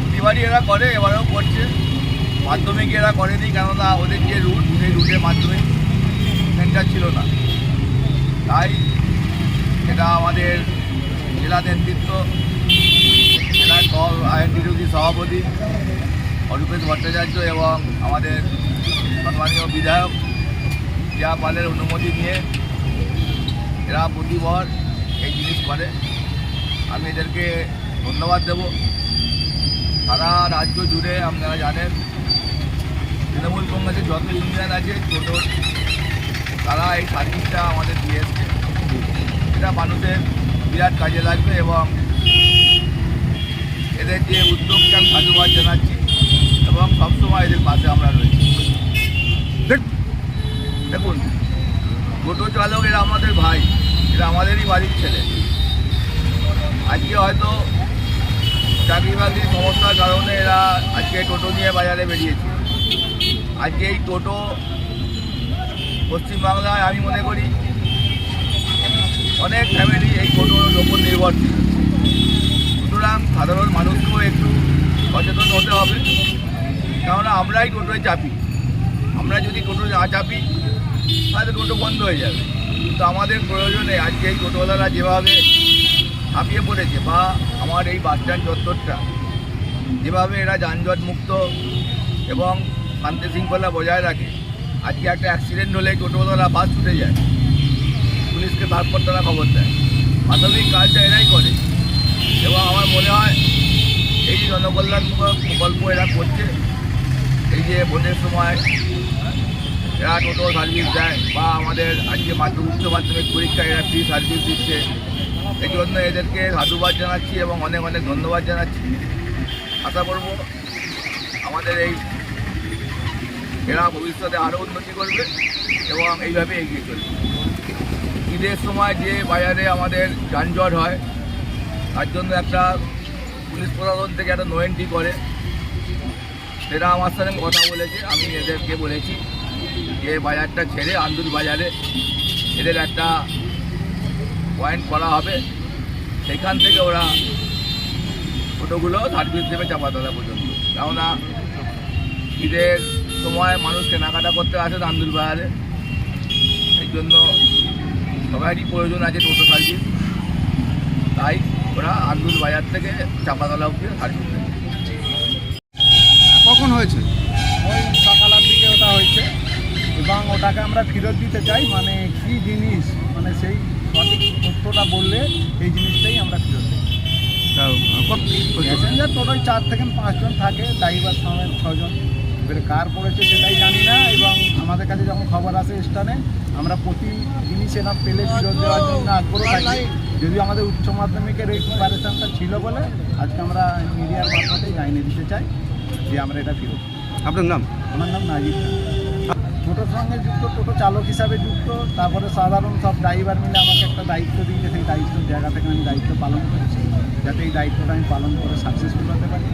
প্রতিবারই এরা করে, এবারেও করছে। মাধ্যমিক এরা করেনি, কেননা ওদের যে রুট সেই রুটে মাধ্যমিক সেন্টার ছিল না। তাই এটা আমাদের জেলা নেতৃত্ব জেলার আইনটিরুজি সভাপতি অরূপেশ ভট্টাচার্য এবং আমাদের সম্মানীয় বিধায়ক জিয়া পালের অনুমতি নিয়ে এরা প্রতিবার এই জিনিস করে। আমি এদেরকে ধন্যবাদ দেব। সারা রাজ্য জুড়ে আপনারা জানেন, তৃণমূল কংগ্রেসের যত ইউনিয়ন আছে ছোটো তারা এই সার্ভিসটা আমাদের দিয়ে এসছে। এটা মানুষের বিরাট কাজে লাগবে এবং এদের যে উদ্যোগকে আমি সাধুবাদ জানাচ্ছি এবং সবসময় এদের পাশে আমরা রয়েছি। দেখুন, টোটো চালক এরা আমাদের ভাই, এরা আমাদেরই বাড়ির ছেলে। আজকে হয়তো চাকরি বাকরির সমস্যার কারণে এরা আজকে টোটো নিয়ে বাজারে বেরিয়েছে। আজকে এই টোটো পশ্চিমবাংলায় আমি মনে করি অনেক ফ্যামিলি এই টোটোর ওপর নির্ভরশীল। সুতরাং সাধারণ মানুষকেও একটু সচেতন হতে হবে। কেননা আমরাই টোটোয় চাপি। আমরা যদি টোটো না চাপি, তাহলে টোটো বন্ধ হয়ে যাবে। কিন্তু আমাদের প্রয়োজনে আজকে এই টোটোওয়ালারা যেভাবে হাঁপিয়ে পড়েছে বা আমার এই বাসস্ট্যান্ড চত্বরটা। যেভাবে এরা যানজট মুক্ত এবং শান্তি শৃঙ্খলা বজায় রাখে, আজকে একটা অ্যাক্সিডেন্ট হলে টোটোওয়ালারা বাস ছুটে যায়। পুলিশকে তারপর তারা খবর দেয়। প্রাথমিক কাজটা এরাই করে। এবং আমার মনে হয়, এই যে জনকল্যাণমূলক প্রকল্প এরা করছে, এই যে ভোটের সময় এরা টোটো সার্ভিস দেয় বা আমাদের আজকে মাধ্যমিক উচ্চ মাধ্যমিক পরীক্ষায় এরা ফ্রি সার্ভিস দিচ্ছে এই জন্য এদেরকে সাধুবাদ জানাচ্ছি এবং অনেক অনেক ধন্যবাদ জানাচ্ছি। আশা করব আমাদের এই এরা ভবিষ্যতে আরও উন্নতি করবে এবং এইভাবে এগিয়ে চলবে। ঈদের সময় যে বাজারে আমাদের যানজট হয়, তার জন্য একটা পুলিশ প্রশাসন থেকে একটা নো এন্ট্রি করে। সেটা আমার সঙ্গে কথা বলেছে, আমি এদেরকে বলেছি যে বাজারটা ছেড়ে আন্দুল বাজারে এদের একটা পয়েন্ট করা হবে। সেখান থেকে ওরা টোটোগুলো সার্ভিস দেবে চাপাতলা পর্যন্ত। কেননা ঈদের সময় মানুষ কেনাকাটা করতে আসে আন্দুল বাজারে। এই জন্য সবারই প্রয়োজন আছে টোটো সার্ভিস। তাই ওরা আন্দুল বাজার থেকে চাপাতলা অব্দি সার্ভিস দেবে। কখন হয়েছে? এবং ওটাকে আমরা ফেরত দিতে চাই মানে কী জিনিস মানে সেই সঠিক তথ্যটা বললে এই জিনিসটাই আমরা ফেরত দিই প্যাসেঞ্জার টোটাল চার থেকে পাঁচজন থাকে ড্রাইভার সমেত ছজন। এবারে কার পড়েছে সেটাই জানি না এবং আমাদের কাছে যখন খবর আসে স্টানে আমরা প্রতি জিনিস এরকম পেলে ফেরত দেওয়ার জন্য আগ্রহ থাকি। যদিও আমাদের উচ্চ মাধ্যমিকের এই প্রিপারেশনটা ছিল বলে আজকে আমরা মিডিয়ার মারফতে জানিয়ে দিতে চাই যে আমরা এটা ফেরত আপনার নাম? আমার নাম নাজিব। টোটোর সঙ্গে যুক্ত, টোটো চালক হিসাবে যুক্ত, তারপরে সাধারণ সব ড্রাইভার মিলে আমাকে একটা দায়িত্ব দিয়েছে, সেই দায়িত্বের জায়গা থেকে আমি দায়িত্ব পালন করছি। যাতে এই দায়িত্বটা আমি পালন করে সাকসেসফুল হতে পারি।